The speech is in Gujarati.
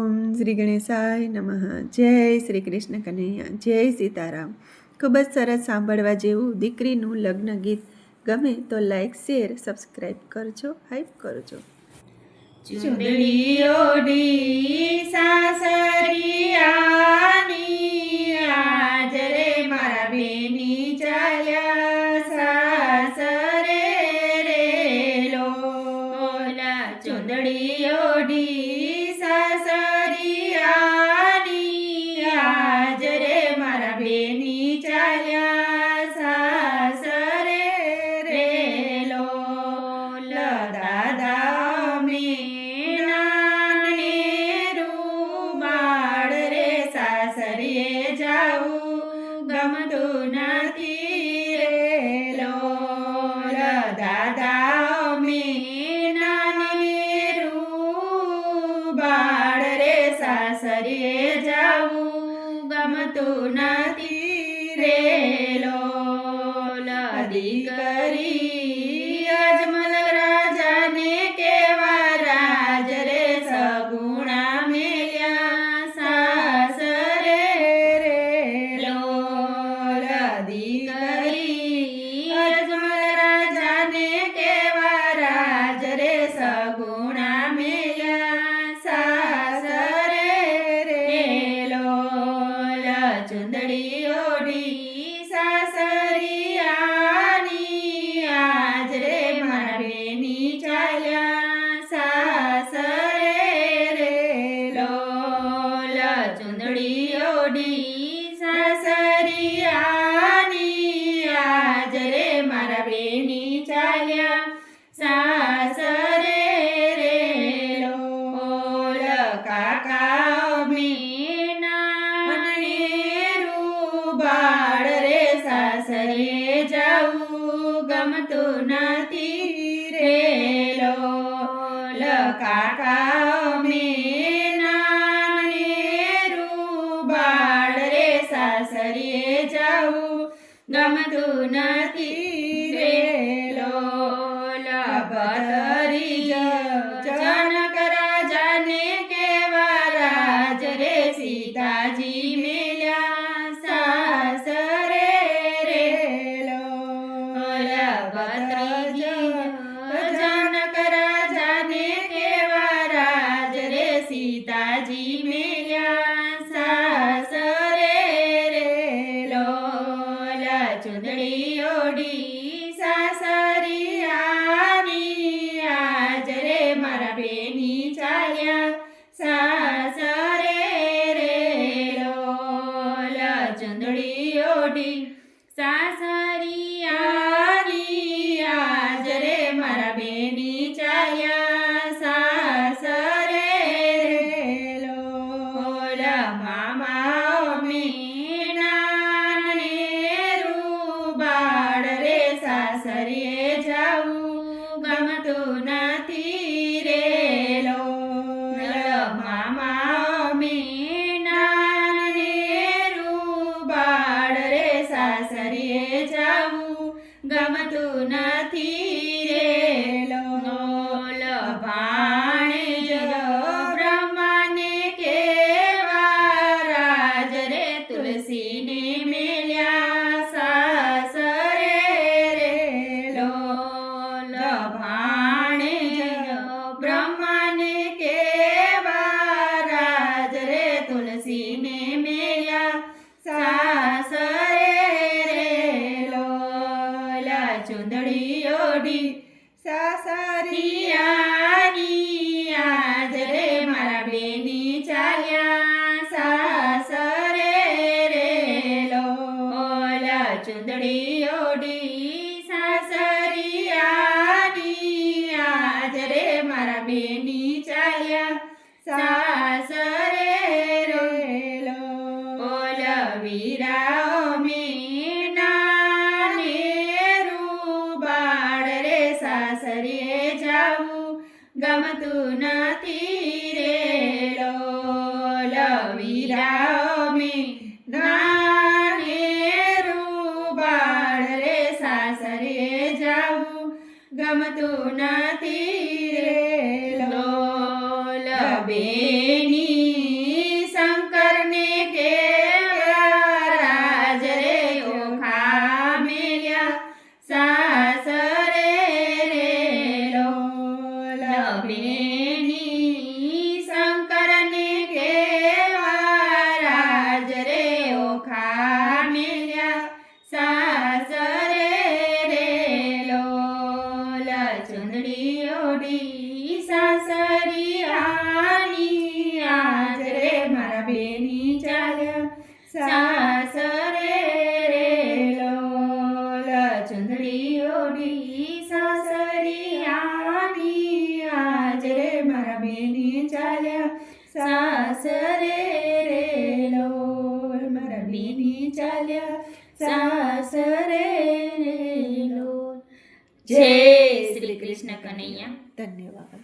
ઓમ શ્રી ગણેશાય નમઃ. જય શ્રી કૃષ્ણ કનૈયા. જય સીતારામ. ખૂબ જ સરસ સાંભળવા જેવું દીકરીનું લગ્ન ગીત ગમે તો લાઈક શેર સબસ્ક્રાઈબ કરજો હાઈપ કરજો. ચૂંદડી ઓઢી સાસરીએ જાવું ગમતું નથી રે લોલ. દાદા મેં નાને રૂમાળ રે સાસરીએ જાવું ગમતું નથી ચુંદડી ઓઢી સાસરિયાની આજ રે મારા બેની ચાલ્યા સાસરે રે લોલ ચુંદડી ઓઢી સાસરિયાની ગમતું નથી રે લોલ કાકા મીના રૂબાળ રે સાસરે જાવું. ગમતું નથી રે લોલ ભતરી સાસરિયાની આજ રે મારા બેની ચાલ્યા સાસરે લોલ મામા ચુંદડી ઓઢી સાસરિયાની આજ રે મારા બેની ગમતું નથી રે લોલ વીરા મીનાને રૂબાળ રે સાસરે જાવું. ગમતું નથી Me. લો